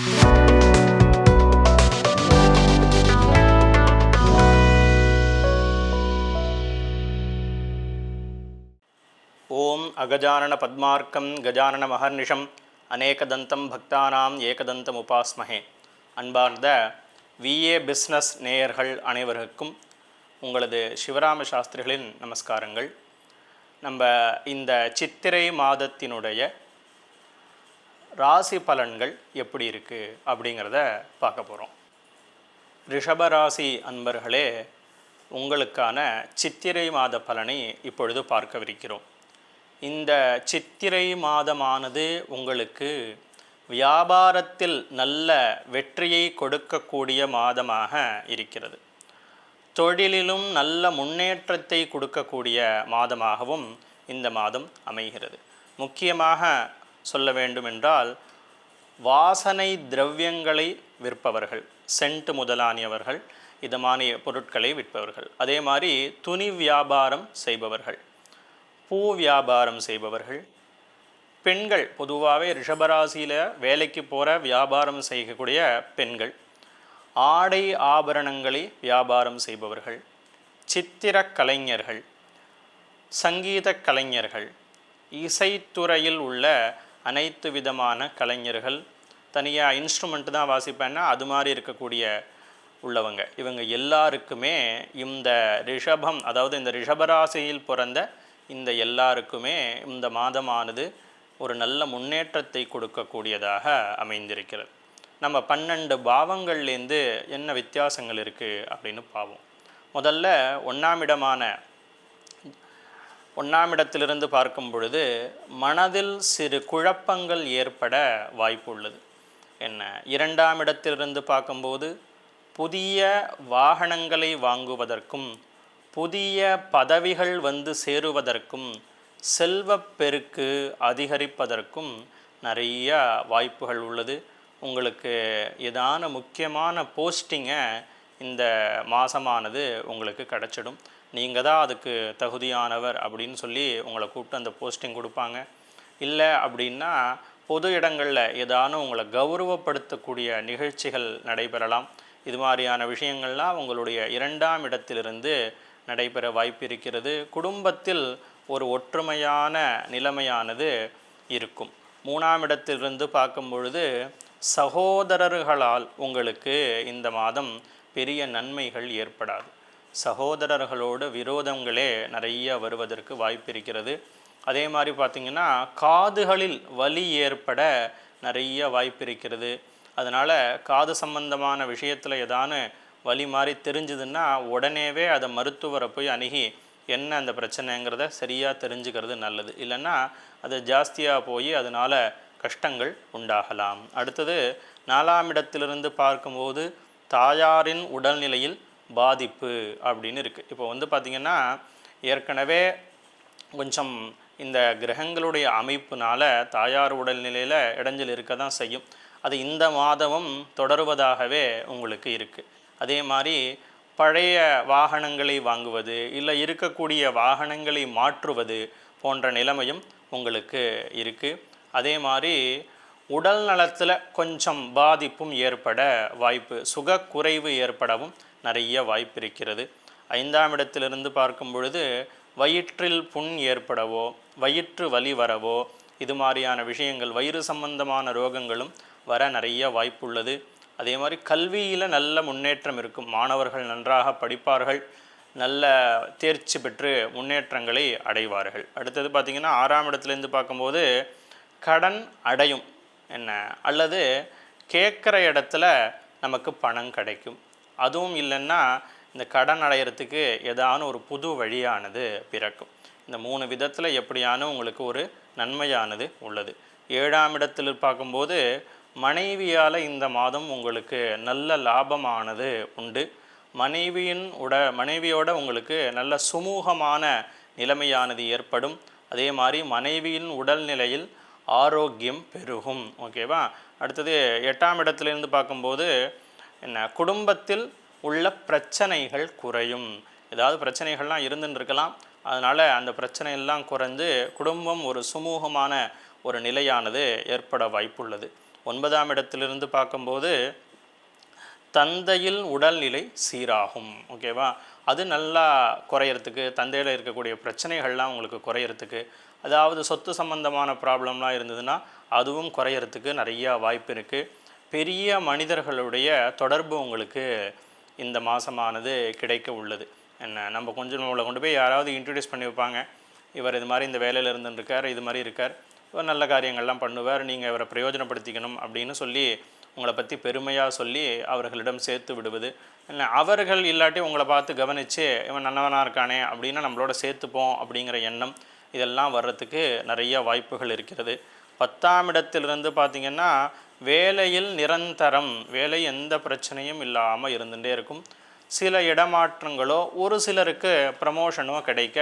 ஓம் அகஜானன பத்மார்க்கம் கஜானன மகர்நிஷம் அநேகதந்தம் பக்தானாம் ஏகதந்தம் உபாஸ்மஹே அன்பார்ந்த VA business நேயர்கள் அனைவருக்கும் உங்களது சிவராம சாஸ்திரிகளின் நமஸ்காரங்கள். நம்ம இந்த சித்திரை மாதத்தினுடைய ராசி பலன்கள் எப்படி இருக்குது அப்படிங்கிறத பார்க்க போகிறோம் ரிஷபராசி அன்பர்களே உங்களுக்கான சித்திரை மாத பலனை இப்பொழுது பார்க்கவிருக்கிறோம். இந்த சித்திரை மாதமானது உங்களுக்கு வியாபாரத்தில் நல்ல வெற்றியை கொடுக்கக்கூடிய மாதமாக இருக்கிறது. தொழிலிலும் நல்ல முன்னேற்றத்தை கொடுக்கக்கூடிய மாதமாகவும் இந்த மாதம் அமைகிறது. முக்கியமாக சொல்ல வேண்டுமென்றால் வாசனை திரவியங்களை விற்பவர்கள் சென்ட் முதலானியவர்கள் இதமான பொருட்களை விற்பவர்கள். அதே மாதிரி துணி வியாபாரம் செய்பவர்கள் பூ வியாபாரம் செய்பவர்கள் பெண்கள் பொதுவாகவே ரிஷபராசியில் வேலைக்கு போகிற வியாபாரம் செய்யக்கூடிய பெண்கள் ஆடை ஆபரணங்களை வியாபாரம் செய்பவர்கள் சித்திர கலைஞர்கள் சங்கீத கலைஞர்கள் இசைத்துறையில் உள்ள அனைத்து விதமான கலைஞர்கள் தனியாக இன்ஸ்ட்ருமெண்ட் தான் வாசிப்பேன்னா அது மாதிரி இருக்கக்கூடிய உள்ளவங்க. இவங்க எல்லாருக்குமே இந்த ரிஷபம் அதாவது இந்த ரிஷபராசியில் பிறந்த இந்த எல்லாருக்குமே இந்த மாதமானது ஒரு நல்ல முன்னேற்றத்தை கொடுக்கக்கூடியதாக அமைந்திருக்கிறது. நம்ம பன்னெண்டு பாவங்கள்லேருந்து என்ன வித்தியாசங்கள் இருக்குது அப்படின்னு பார்ப்போம் முதல்ல ஒன்றாம் இடமான ஒன்றாம் இடத்திலிருந்து பார்க்கும் பொழுது மனதில் சிறு குழப்பங்கள் ஏற்பட வாய்ப்பு உள்ளது. என்ன? இரண்டாம் இடத்திலிருந்து பார்க்கும்போது புதிய வாகனங்களை வாங்குவதற்கும் புதிய பதவிகள் வந்து சேருவதற்கும் செல்வப்பெருக்கு அதிகரிப்பதற்கும் நிறைய வாய்ப்புகள் உள்ளது. உங்களுக்கு ஏதான முக்கியமான போஸ்டிங்கை இந்த மாதமானது உங்களுக்கு கிடச்சிடும். நீங்கள் தான் அதுக்கு தகுதியானவர் அப்படின்னு சொல்லி உங்களை கூப்பிட்டு அந்த போஸ்டிங் கொடுப்பாங்க. இல்லை அப்படின்னா பொது இடங்களில் ஏதானும் உங்களை கௌரவப்படுத்தக்கூடிய நிகழ்ச்சிகள் நடைபெறலாம். இது மாதிரியான விஷயங்கள்லாம் உங்களுடைய இரண்டாம் இடத்திலிருந்து நடைபெற வாய்ப்பு இருக்கிறது. குடும்பத்தில் ஒரு ஒற்றுமையான நிலைமையானது இருக்கும். மூணாம் இடத்திலிருந்து பார்க்கும் பொழுது சகோதரர்களால் உங்களுக்கு இந்த மாதம் பெரிய நன்மைகள் ஏற்படாது. சகோதரர்களோட விரோதங்களே நிறைய வருவதற்கு வாய்ப்பு இருக்கிறது அதே மாதிரி பார்த்திங்கன்னா காதுகளில் வலி ஏற்பட நிறைய வாய்ப்பு இருக்கிறது அதனால் காது சம்பந்தமான விஷயத்தில் ஏதான வலி மாதிரி தெரிஞ்சுதுன்னா உடனேவே அதை மருத்துவரை போய் அணுகி என்ன அந்த பிரச்சனைங்கிறத சரியாக தெரிஞ்சுக்கிறது நல்லது. இல்லைன்னா அது ஜாஸ்தியாக போய் அதனால் கஷ்டங்கள் உண்டாகலாம். அடுத்தது நாலாம் இடத்திலிருந்து பார்க்கும்போது தாயாரின் உடல்நிலையில் பாதிப்பு அப்படின்னு இருக்குது இப்போ வந்து பார்த்திங்கன்னா ஏற்கனவே கொஞ்சம் இந்த கிரகங்களுடைய அமைப்புனால தாயார் உடல்நிலையில் இடைஞ்சல் இருக்க தான் செய்யும். அது இந்த மாதமும் தொடருவதாகவே உங்களுக்கு இருக்குது அதே மாதிரி பழைய வாகனங்களை வாங்குவது இல்லை இருக்கக்கூடிய வாகனங்களை மாற்றுவது போன்ற நிலைமையும் உங்களுக்கு இருக்குது அதே மாதிரி உடல் நலத்தில் கொஞ்சம் பாதிப்பும் ஏற்பட வாய்ப்பு சுகக்குறைவு ஏற்படவும் நிறைய வாய்ப்பு இருக்கிறது. ஐந்தாம் இடத்திலிருந்து பார்க்கும் பொழுது வயிற்றில் புண் ஏற்படவோ வயிற்று வலி வரவோ இது மாதிரியான விஷயங்கள் வயிறு சம்பந்தமான ரோகங்களும் வர நிறைய வாய்ப்புள்ளது அதே மாதிரி கல்வியில் நல்ல முன்னேற்றம் இருக்கும். மாணவர்கள் நன்றாக படிப்பார்கள். நல்ல தேர்ச்சி பெற்று முன்னேற்றங்களை அடைவார்கள். அடுத்தது பார்த்திங்கன்னா ஆறாம் இடத்துலேருந்து பார்க்கும்போது கடன் அடையும். என்ன? அல்லது கேட்குற இடத்துல நமக்கு பணம் கிடைக்கும். அதுவும் இல்லைன்னா இந்த கடன் அடையிறதுக்கு ஏதான ஒரு புது வழியானது பிறக்கும். இந்த மூணு விதத்தில் எப்படியான உங்களுக்கு ஒரு நன்மையானது உள்ளது. ஏழாம் இடத்தில் பார்க்கும்போது மனைவியால் இந்த மாதம் உங்களுக்கு நல்ல லாபமானது உண்டு. மனைவியின் உட மனைவியோட உங்களுக்கு நல்ல சுமூகமான நிலைமையானது ஏற்படும். அதே மாதிரி மனைவியின் உடல்நிலையில் ஆரோக்கியம் பெருகும். ஓகேவா அடுத்தது எட்டாம் இடத்துலேருந்து பார்க்கும்போது என்ன? குடும்பத்தில் உள்ள பிரச்சனைகள் குறையும். ஏதாவது பிரச்சனைகள்லாம் இருந்துன்னு இருக்கலாம் அதனால் அந்த பிரச்சனையெல்லாம் குறைந்து குடும்பம் ஒரு சுமூகமான ஒரு நிலையானது ஏற்பட வாய்ப்புள்ளது. ஒன்பதாம் இடத்திலிருந்து பார்க்கும்போது தந்தையில் உடல்நிலை சீராகும். ஓகேவா அது நல்லா குறையறதுக்கு தந்தையில் இருக்கக்கூடிய பிரச்சனைகள்லாம் உங்களுக்கு குறையறதுக்கு அதாவது சொத்து சம்பந்தமான ப்ராப்ளம்லாம் இருந்ததுன்னா அதுவும் குறையறதுக்கு நிறையா வாய்ப்பு இருக்குது பெரிய மனிதர்களுடைய தொடர்பு உங்களுக்கு இந்த மாதமானது கிடைக்க உள்ளது. என்ன நம்ம கொஞ்சம் நம்மளை கொண்டு போய் யாராவது இன்ட்ரடியூஸ் பண்ணி வைப்பாங்க. இவர் இது மாதிரி இந்த வேலையில் இருந்துருக்கார் இது மாதிரி இருக்கார். இவர் நல்ல காரியங்கள்லாம் பண்ணுவார் நீங்கள் இவரை பிரயோஜனப்படுத்திக்கணும் அப்படின்னு சொல்லி உங்களை பற்றி பெருமையாக சொல்லி அவர்களிடம் சேர்த்து விடுவது. அவர்கள் இல்லாட்டி உங்களை பார்த்து கவனித்து இவன் நல்லவனாக இருக்கானே அப்படின்னா நம்மளோட சேர்த்துப்போம் அப்படிங்கிற எண்ணம் இதெல்லாம் வர்றதுக்கு நிறைய வாய்ப்புகள் இருக்கிறது. பத்தாம் இடத்திலிருந்து பார்த்திங்கன்னா வேலையில் நிரந்தரம் வேலை எந்த பிரச்சனையும் இல்லாமல் இருந்துகிட்டே இருக்கும். சில இடமாற்றங்களோ ஒரு சிலருக்கு ப்ரமோஷனோ கிடைக்க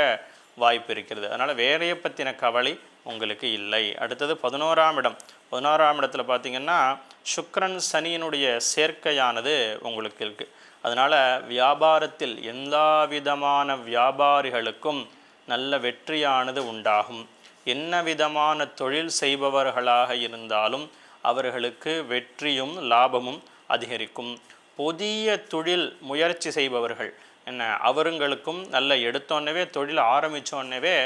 வாய்ப்பு இருக்கிறது. அதனால் வேலையை பற்றின கவலை உங்களுக்கு இல்லை. அடுத்தது பதினோராம் இடம். பதினோராம் இடத்துல பார்த்தீங்கன்னா சுக்கரன் சனியினுடைய சேர்க்கையானது உங்களுக்கு இருக்குது அதனால் வியாபாரத்தில் எல்லா விதமான வியாபாரிகளுக்கும் நல்ல வெற்றியானது உண்டாகும். என்ன விதமான தொழில் செய்பவர்களாக இருந்தாலும் அவர்களுக்கு வெற்றியும் லாபமும் அதிகரிக்கும். புதிய தொழில் முயற்சி செய்பவர்கள் என்ன அவருங்களுக்கும் நல்ல எடுத்தோன்னவே தொழில் ஆரம்பித்தோன்னவே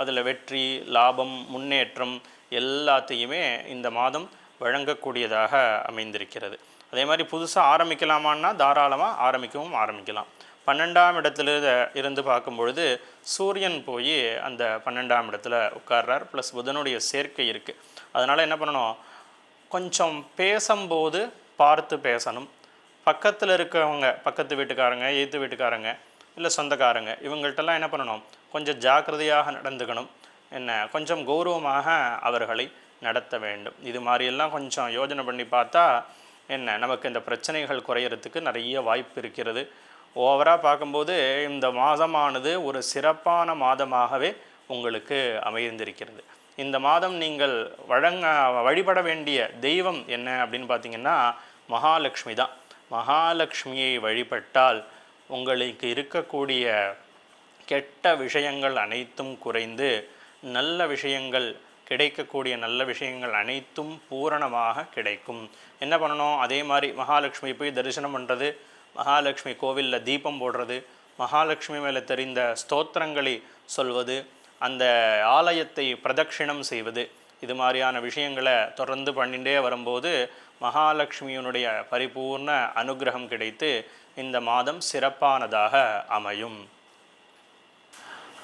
அதில் வெற்றி லாபம் முன்னேற்றம் எல்லாத்தையுமே இந்த மாதம் வழங்கக்கூடியதாக அமைந்திருக்கிறது. அதே மாதிரி புதுசாக ஆரம்பிக்கலாமான்னா தாராளமாக ஆரம்பிக்கவும் ஆரம்பிக்கலாம். பன்னெண்டாம் இடத்துல இருந்து பார்க்கும்பொழுது சூரியன் போய் அந்த பன்னெண்டாம் இடத்துல உட்கார்றார். ப்ளஸ் புதனுடைய சேர்க்கை இருக்குது அதனால் என்ன பண்ணணும்? கொஞ்சம் பேசும்போது பார்த்து பேசணும். பக்கத்தில் இருக்கவங்க பக்கத்து வீட்டுக்காரங்க எய்த்து வீட்டுக்காரங்க இல்லை சொந்தக்காரங்க இவங்கள்ட்டெல்லாம் என்ன பண்ணணும்? கொஞ்சம் ஜாக்கிரதையாக நடந்துக்கணும். என்ன? கொஞ்சம் கௌரவமாக அவர்களை நடத்த வேண்டும். இது மாதிரியெல்லாம் கொஞ்சம் யோஜனை பண்ணி பார்த்தா என்ன நமக்கு இந்த பிரச்சனைகள் குறையறதுக்கு நிறைய வாய்ப்பு இருக்கிறது. ஓவராக பார்க்கும்போது இந்த மாதமானது ஒரு சிறப்பான மாதமாகவே உங்களுக்கு அமைந்திருக்கிறது. இந்த மாதம் நீங்கள் வழங்க வழிபட வேண்டிய தெய்வம் என்ன அப்படின்னு பார்த்தீங்கன்னா மகாலட்சுமி தான். மகாலட்சுமியை வழிபட்டால் உங்களுக்கு இருக்கக்கூடிய கெட்ட விஷயங்கள் அனைத்தும் குறைந்து நல்ல விஷயங்கள் கிடைக்கக்கூடிய நல்ல விஷயங்கள் அனைத்தும் பூரணமாக கிடைக்கும். என்ன பண்ணணும்? அதே மாதிரி மகாலட்சுமி போய் தரிசனம் பண்ணுறது மகாலட்சுமி கோவிலில் தீபம் போடுறது மகாலட்சுமி மேலே தெரிந்த ஸ்தோத்திரங்களை சொல்வது அந்த ஆலயத்தை பிரதட்சிணம் செய்வது இது மாதிரியான விஷயங்களை தொடர்ந்து பண்ணிகிட்டே வரும்போது மகாலட்சுமியினுடைய பரிபூர்ண அனுகிரகம் கிடைத்து இந்த மாதம் சிறப்பானதாக அமையும்.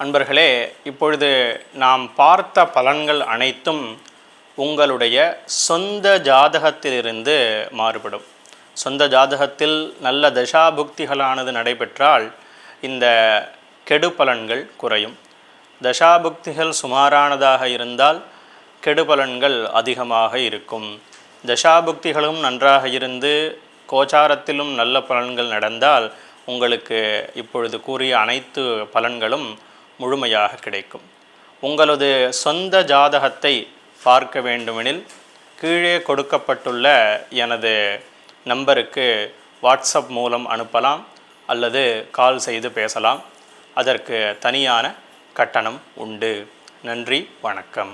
அன்பர்களே இப்பொழுது நாம் பார்த்த பலன்கள் அனைத்தும் உங்களுடைய சொந்த ஜாதகத்திலிருந்து மாறுபடும். சொந்த ஜாதகத்தில் நல்ல தசாபுக்திகளானது நடைபெற்றால் இந்த கெடு பலன்கள் குறையும். தசாபுக்திகள் சுமாரானதாக இருந்தால் கெடு பலன்கள் அதிகமாக இருக்கும். தசாபுக்திகளும் நன்றாக இருந்து கோச்சாரத்திலும் நல்ல பலன்கள் நடந்தால் உங்களுக்கு இப்பொழுது கூறிய அனைத்து பலன்களும் முழுமையாக கிடைக்கும். உங்களது சொந்த ஜாதகத்தை பார்க்க வேண்டுமெனில் கீழே கொடுக்கப்பட்டுள்ள எனது நம்பருக்கு வாட்ஸ்அப் மூலம் அனுப்பலாம் அல்லது கால் செய்து பேசலாம். அதற்கு தனியான கட்டணம் உண்டு. நன்றி வணக்கம்.